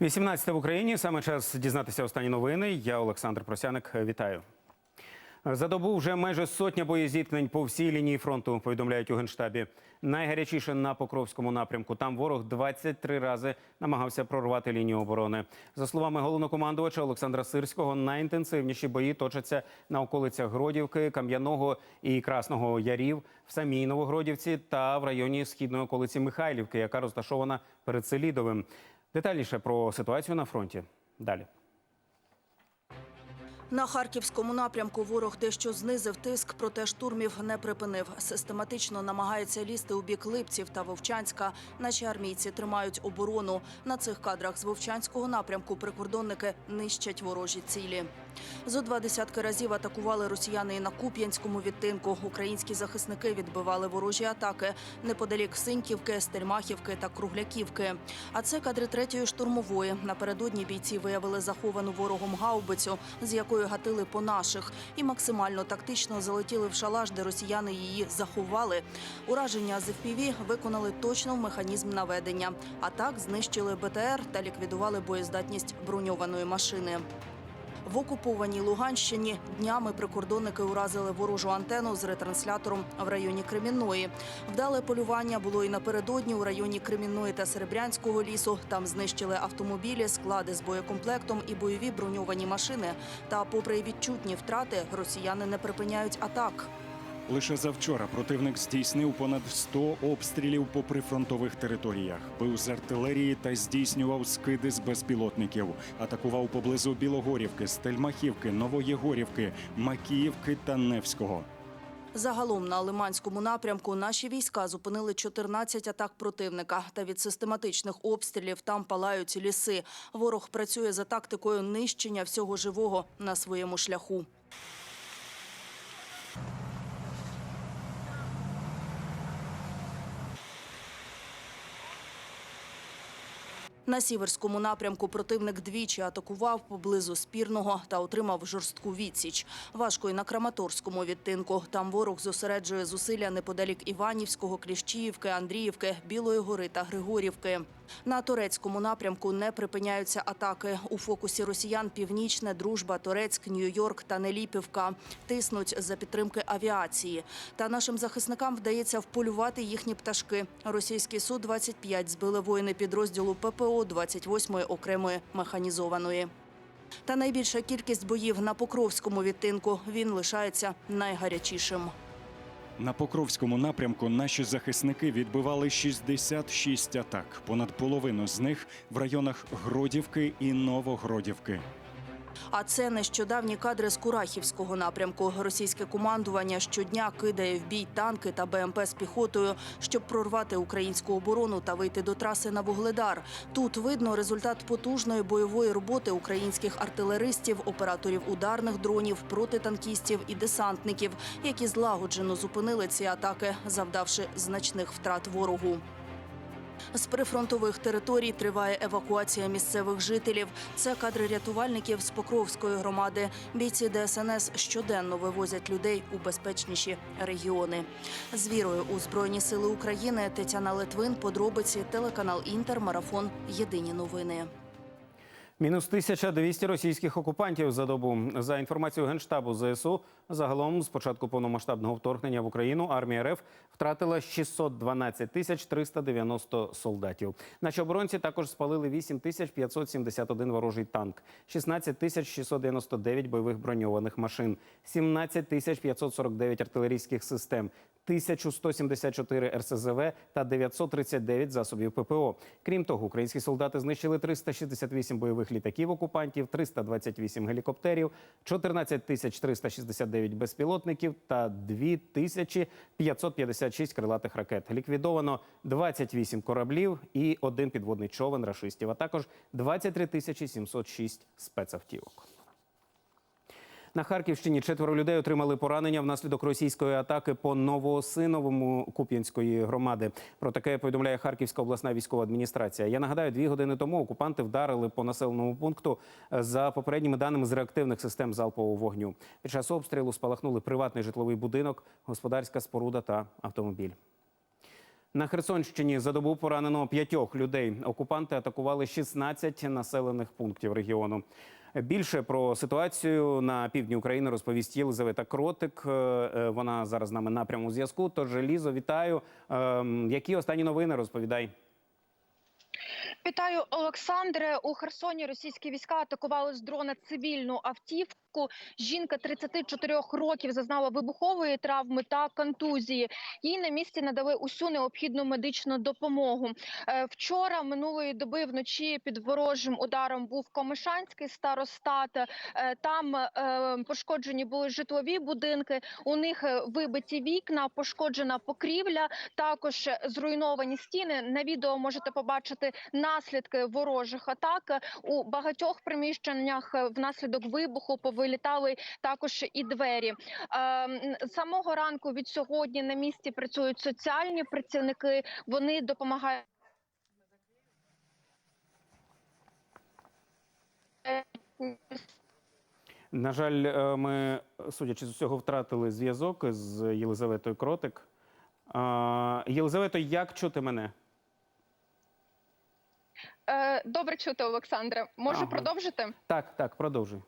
18 в Україні. Саме час дізнатися останні новини. Я Олександр Просяник. Вітаю. За добу вже майже сотня боєзіткнень по всій лінії фронту. Повідомляють у генштабі. Найгарячіше на Покровському напрямку. Там ворог 23 рази намагався прорвати лінію оборони. За словами головнокомандувача Олександра Сирського, найінтенсивніші бої точаться на околицях Гродівки, Кам'яного і Красного Ярів, в самій Новогродівці та в районі східної околиці Михайлівки, яка розташована перед Селідовим. Детальніше про ситуацію на фронті далі. На харківському напрямку ворог дещо знизив тиск, проте штурмів не припинив. Систематично намагається лізти у бік Липців та Вовчанська. Наші армійці тримають оборону. На цих кадрах з Вовчанського напрямку прикордонники нищать ворожі цілі. Зо два десятки разів атакували росіяни і на Куп'янському відтинку. Українські захисники відбивали ворожі атаки неподалік Синьківки, Стельмахівки та Кругляківки. А це кадри третьої штурмової. Напередодні бійці виявили заховану ворогом гаубицю, з якою гатили по наших, і максимально тактично залетіли в шалаш, де росіяни її заховали. Ураження з FPV виконали точно в механізм наведення. А так знищили БТР та ліквідували боєздатність броньованої машини. В окупованій Луганщині днями прикордонники уразили ворожу антенну з ретранслятором в районі Кремінної. Вдале полювання було і напередодні у районі Кремінної та Серебрянського лісу. Там знищили автомобілі, склади з боєкомплектом і бойові броньовані машини. Та, попри відчутні втрати, росіяни не припиняють атак. Лише завчора противник здійснив понад 100 обстрілів по прифронтових територіях, бив з артилерії та здійснював скиди з безпілотників. Атакував поблизу Білогорівки, Стельмахівки, Новоєгорівки, Макіївки та Невського. Загалом на Лиманському напрямку наші війська зупинили 14 атак противника. Та від систематичних обстрілів там палають ліси. Ворог працює за тактикою нищення всього живого на своєму шляху. На сіверському напрямку противник двічі атакував поблизу спірного та отримав жорстку відсіч. Важко і на Краматорському відтинку. Там ворог зосереджує зусилля неподалік Іванівського, Кліщіївки, Андріївки, Білої гори та Григорівки. На турецькому напрямку не припиняються атаки. У фокусі росіян північне, дружба, Турецьк, Нью-Йорк та Неліпівка тиснуть за підтримки авіації. Та нашим захисникам вдається вполювати їхні пташки. Російський су 25 збили воїни підрозділу ППО 28-ї окремої механізованої. Та найбільша кількість боїв на Покровському відтинку. Він лишається найгарячішим. На Покровському напрямку наші захисники відбивали 66 атак. Понад половину з них в районах Гродівки і Новогродівки. А це нещодавні кадри з Курахівського напрямку. Російське командування щодня кидає в бій танки та БМП з піхотою, щоб прорвати українську оборону та вийти до траси на Вугледар. Тут видно результат потужної бойової роботи українських артилеристів, операторів ударних дронів, протитанкістів і десантників, які злагоджено зупинили ці атаки, завдавши значних втрат ворогу. З прифронтових територій триває евакуація місцевих жителів. Це кадри рятувальників з Покровської громади. Бійці ДСНС щоденно вивозять людей у безпечніші регіони. З вірою у Збройні Сили України Тетяна Литвин, подробиці, телеканал Інтер, марафон. Єдині новини. Мінус 1200 російських окупантів за добу. За інформацією Генштабу ЗСУ, загалом з початку повномасштабного вторгнення в Україну армія РФ втратила 612 тисяч 390 солдатів. Наші оборонці також спалили 8 тисяч 571 ворожий танк, 16 тисяч 699 бойових броньованих машин, 17 тисяч 549 артилерійських систем, 1174 РСЗВ та 939 засобів ППО. Крім того, українські солдати знищили 368 бойових літаків окупантів, 328 гелікоптерів, 14 тисяч 369 безпілотників та 2556 крилатих ракет. Ліквідовано 28 кораблів і один підводний човен рашистів, а також 23 тисячі 706 спецавтівок. На Харківщині четверо людей отримали поранення внаслідок російської атаки по Новоосиновому Куп'янської громади. Про таке повідомляє Харківська обласна військова адміністрація. Я нагадаю, дві години тому окупанти вдарили по населеному пункту за попередніми даними з реактивних систем залпового вогню. Під час обстрілу спалахнули приватний житловий будинок, господарська споруда та автомобіль. На Херсонщині за добу поранено п'ятьох людей. Окупанти атакували 16 населених пунктів регіону. Більше про ситуацію на півдні України розповість Єлизавета Кротик. Е, е, Вона зараз з нами на прямому зв'язку. Тож Лізо, вітаю. Ем, Які останні новини розповідай? Вітаю, Олександре. У Херсоні російські війська атакували з дрона цивільну автівку. Жінка 34 років зазнала вибухової травми та контузії. Їй на місці надали усю необхідну медичну допомогу. Е, Вчора минулої доби вночі під ворожим ударом був Комишанський старостат. Е, Там е, пошкоджені були житлові будинки. У них вибиті вікна, пошкоджена покрівля. Також зруйновані стіни. На відео можете побачити наслідки ворожих атак. У багатьох приміщеннях внаслідок вибуху повилітали також і двері. Е, З самого ранку від сьогодні на місці працюють соціальні працівники. Вони допомагають. На жаль, е, ми, судячи з усього, втратили зв'язок з Єлизаветою Кротик. Єлизавето, як чути мене? Е, Добре чути, Олександре. Можу Ага. продовжити? Так, так, продовжуй.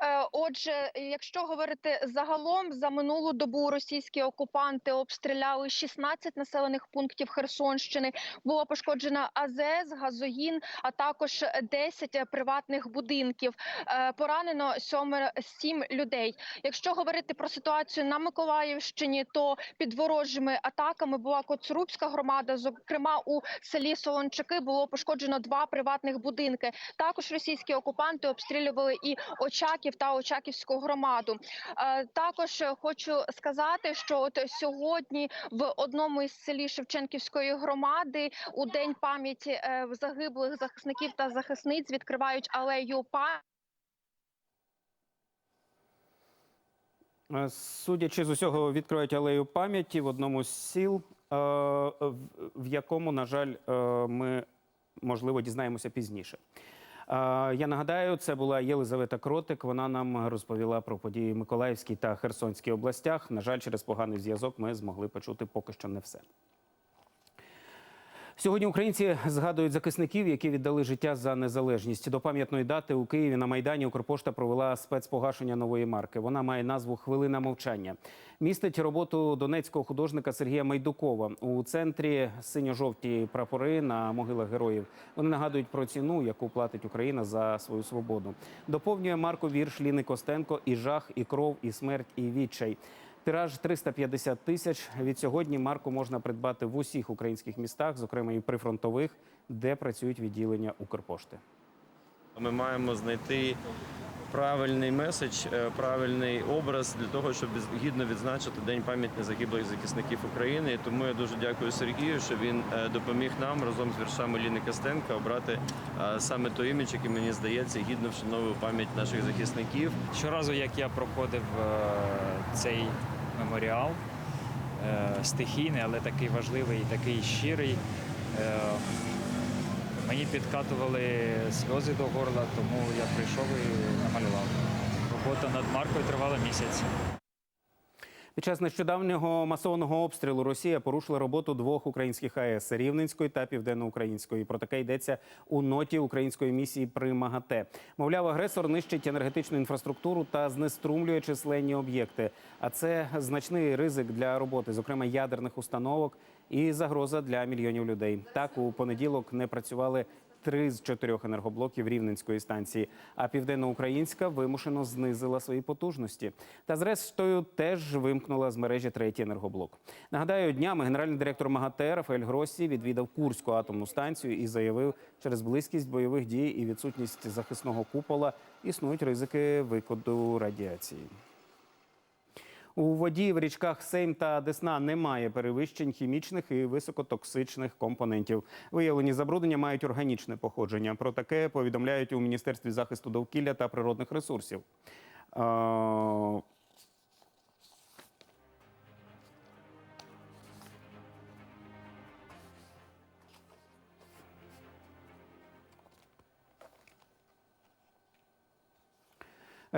Е, Отже, якщо говорити загалом, за минулу добу російські окупанти обстріляли 16 населених пунктів Херсонщини. Було пошкоджено АЗС, газогін, а також 10 приватних будинків. Е, Поранено 7 людей. Якщо говорити про ситуацію на Миколаївщині, то під ворожими атаками була Коцурубська громада. Зокрема, у селі Солончаки було пошкоджено два приватних будинки. Також російські окупанти обстрілювали і Очаків та Очаківську громаду. Е, Також хочу сказати, що от сьогодні в одному із селі Шевченківської громади у день пам'яті е, загиблих захисників та захисниць відкривають алею пам'яті. Е, Судячи з усього, відкривають алею пам'яті в одному з сіл, в- якому, на жаль, ми можливо дізнаємося пізніше. Я нагадаю, це була Єлизавета Кротик. Вона нам розповіла про події в Миколаївській та Херсонській областях. На жаль, через поганий зв'язок ми змогли почути поки що не все. Сьогодні українці згадують захисників, які віддали життя за незалежність. До пам'ятної дати у Києві на майдані Укрпошта провела спецпогашення нової марки. Вона має назву Хвилина мовчання. Містить роботу донецького художника Сергія Майдукова. У центрі синьо-жовті прапори на могилах героїв. Вони нагадують про ціну, яку платить Україна за свою свободу. Доповнює марку вірш Ліни Костенко і жах, і кров, і смерть, і відчай. Тираж 350 тисяч. Від сьогодні марку можна придбати в усіх українських містах, зокрема і прифронтових, де працюють відділення Укрпошти. Ми маємо знайти правильний меседж, е, правильний образ для того, щоб гідно відзначити День пам'яті загиблих захисників України. І тому я дуже дякую Сергію, що він е, допоміг нам разом з віршами Ліни Костенка обрати е, саме той імідж, який мені здається гідно вшановує пам'ять наших захисників. Щоразу, як я проходив цей меморіал, е, стихійний, але такий важливий і такий щирий, е, мені підкатували сльози до горла, тому я прийшов і намалював. Робота над маркою тривала місяць. Під час нещодавнього масованого обстрілу Росія порушила роботу двох українських АЕС Рівненської та Південноукраїнської. Про таке йдеться у ноті української місії при МАГАТЕ. Мовляв, агресор нищить енергетичну інфраструктуру та знеструмлює численні об'єкти. А це значний ризик для роботи, зокрема ядерних установок, і загроза для мільйонів людей. Так у понеділок не працювали. Три з чотирьох енергоблоків Рівненської станції, а південноукраїнська вимушено знизила свої потужності. Та зрештою теж вимкнула з мережі третій енергоблок. Нагадаю, днями генеральний директор МАГАТЕ Рафаель Гросі відвідав Курську атомну станцію і заявив, через близькість бойових дій і відсутність захисного купола існують ризики викиду радіації. У воді в річках Сейм та Десна немає перевищень хімічних і високотоксичних компонентів. Виявлені забруднення мають органічне походження. Про таке повідомляють у Міністерстві захисту довкілля та природних ресурсів.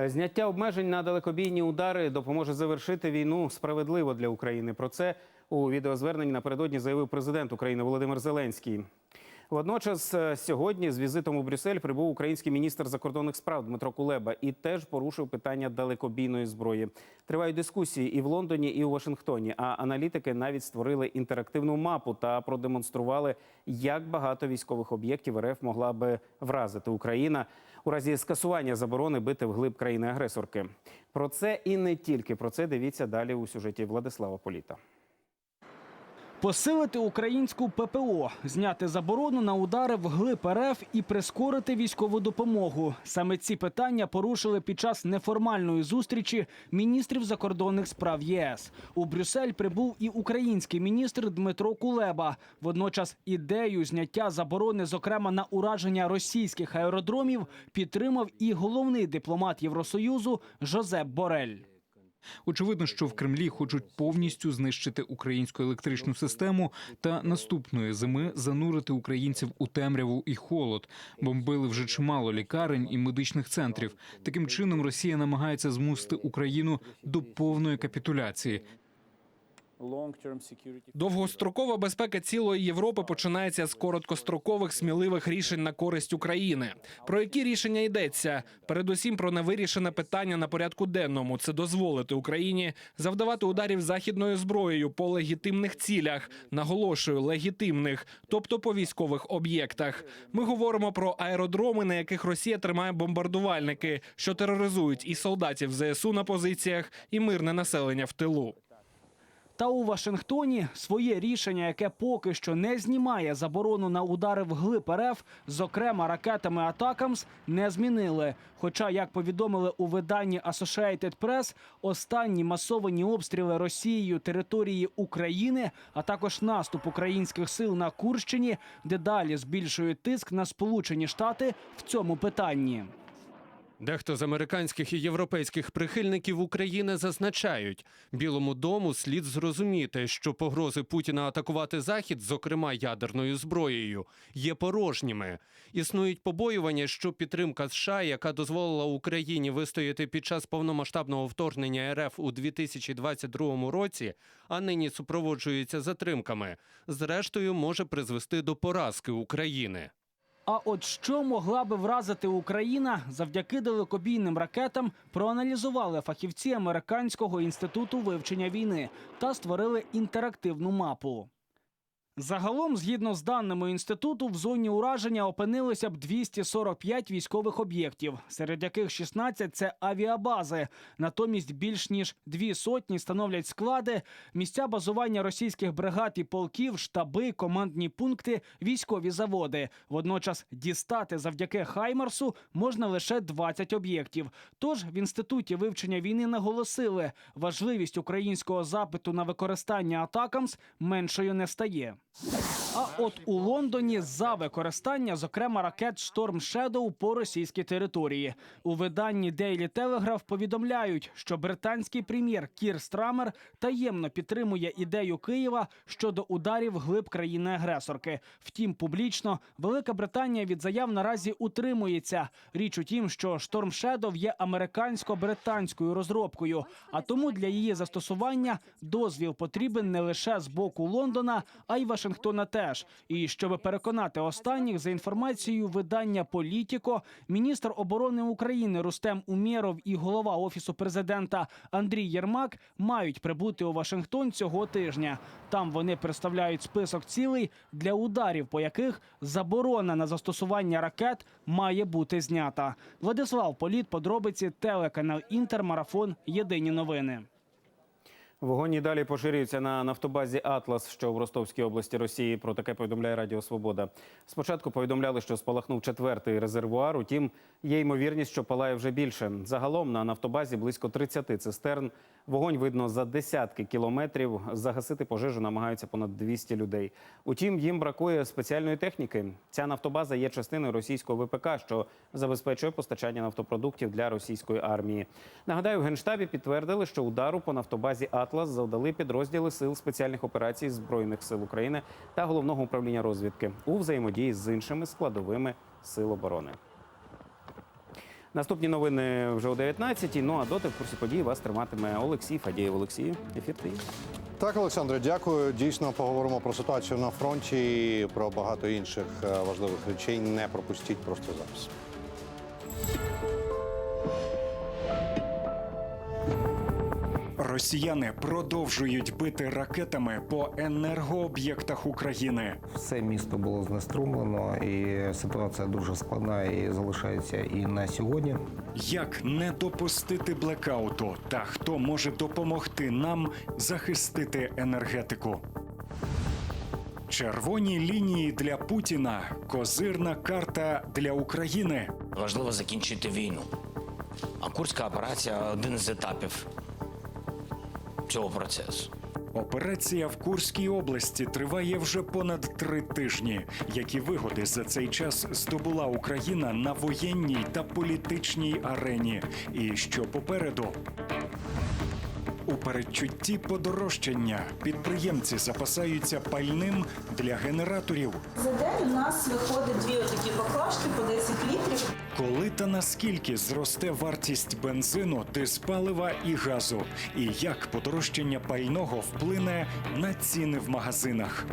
Зняття обмежень на далекобійні удари допоможе завершити війну справедливо для України. Про це У відеозверненні напередодні заявив президент України Володимир Зеленський. Водночас е, сьогодні з візитом у Брюссель прибув український міністр закордонних справ Дмитро Кулеба і теж порушив питання далекобійної зброї. Тривають дискусії і в Лондоні, і у Вашингтоні. А аналітики навіть створили інтерактивну мапу та продемонстрували, як багато військових об'єктів РФ могла би вразити Україна у разі скасування заборони бити вглиб країни-агресорки. Про це і не тільки про це дивіться далі у сюжеті Владислава Політа. Посилити українську ППО, зняти заборону на удари в глиб РФ і прискорити військову допомогу. Саме ці питання порушили під час неформальної зустрічі міністрів закордонних справ ЄС. У Брюссель прибув і український міністр Дмитро Кулеба. Водночас ідею зняття заборони, зокрема на ураження російських аеродромів, підтримав і головний дипломат Євросоюзу Жозеп Борель. Очевидно, що в Кремлі хочуть повністю знищити українську електричну систему та наступної зими занурити українців у темряву і холод. Бомбили вже чимало лікарень і медичних центрів. Таким чином Росія намагається змусити Україну до повної капітуляції. Довгострокова безпека цілої Європи починається з короткострокових сміливих рішень на користь України. Про які рішення йдеться? Передусім про невирішене питання на порядку денному це дозволити Україні завдавати ударів західною зброєю по легітимних цілях. Наголошую, легітимних, тобто по військових об'єктах. Ми говоримо про аеродроми, на яких Росія тримає бомбардувальники, що тероризують і солдатів ЗСУ на позиціях, і мирне населення в тилу. Та у Вашингтоні своє рішення, яке поки що не знімає заборону на удари в глиб РФ, зокрема ракетами Атакамс, не змінили. Хоча, як повідомили у виданні Associated Press, останні масовані обстріли Росією території України, а також наступ українських сил на Курщині, дедалі збільшують тиск на Сполучені Штати в цьому питанні. Дехто з американських і європейських прихильників України зазначають, Білому дому слід зрозуміти, що погрози Путіна атакувати Захід, зокрема ядерною зброєю, є порожніми. Існують побоювання, що підтримка США, яка дозволила Україні вистояти під час повномасштабного вторгнення РФ у 2022 році, а нині супроводжується затримками, зрештою може призвести до поразки України. А от що могла би вразити Україна завдяки далекобійним ракетам, проаналізували фахівці Американського інституту вивчення війни та створили інтерактивну мапу. Загалом, згідно з даними інституту, в зоні ураження опинилися б 245 військових об'єктів, серед яких 16 – це авіабази. Натомість більш ніж дві сотні становлять склади, місця базування російських бригад і полків, штаби, командні пункти, військові заводи. Водночас дістати завдяки Хаймарсу можна лише 20 об'єктів. Тож в інституті вивчення війни наголосили, важливість українського запиту на використання атакамс меншою не стає. А от у Лондоні за використання, зокрема, ракет Storm Shadow по російській території. У виданні Daily Telegraph повідомляють, що британський прем'єр Кір Страмер таємно підтримує ідею Києва щодо ударів глиб країни-агресорки. Втім, публічно Велика Британія від заяв наразі утримується. Річ у тім, що Storm Shadow є американсько-британською розробкою, а тому для її застосування дозвіл потрібен не лише з боку Лондона, а й Вашингтона теж. І щоб переконати останніх, за інформацією видання Політіко, міністр оборони України Рустем Умєров і голова офісу президента Андрій Єрмак мають прибути у Вашингтон цього тижня. Там вони представляють список цілей для ударів, по яких заборона на застосування ракет має бути знята. Владислав Політ, подробиці, телеканал Інтер, марафон. Єдині новини. Вогонь і далі поширюється на нафтобазі Атлас, що в Ростовській області Росії. Про таке повідомляє Радіо Свобода. Спочатку повідомляли, що спалахнув четвертий резервуар. Утім, є ймовірність, що палає вже більше. Загалом на нафтобазі близько 30 цистерн. Вогонь видно за десятки кілометрів. Загасити пожежу намагаються понад 200 людей. Утім, їм бракує спеціальної техніки. Ця нафтобаза є частиною російського ВПК, що забезпечує постачання нафтопродуктів для російської армії. Нагадаю, в генштабі підтвердили, що удару по нафтобазі Атлас завдали підрозділи сил спеціальних операцій збройних сил України та головного управління розвідки у взаємодії з іншими складовими сил оборони. Наступні новини вже о 19-й. Ну а доти в курсі подій вас триматиме Олексій Фадієв. Олексію, ефір твій. Так, Олександре, дякую. Дійсно, поговоримо про ситуацію на фронті і про багато інших е, важливих речей. Не пропустіть просто зараз. Росіяни продовжують бити ракетами по енергооб'єктах України. Все місто було знеструмлено, і ситуація дуже складна і залишається і на сьогодні. Як не допустити блекауту та хто може допомогти нам захистити енергетику? Червоні лінії для Путіна, козирна карта для України. Важливо закінчити війну. А Курська операція один з етапів цього процесу. Операція в Курській області триває вже понад три тижні. Які вигоди за цей час здобула Україна на воєнній та політичній арені? І що попереду? У передчутті подорожчання підприємці запасаються пальним для генераторів. За день у нас виходить дві отакі баклажки по 10 літрів. Коли та наскільки зросте вартість бензину, диспалива і газу, і як подорожчання пального вплине на ціни в магазинах?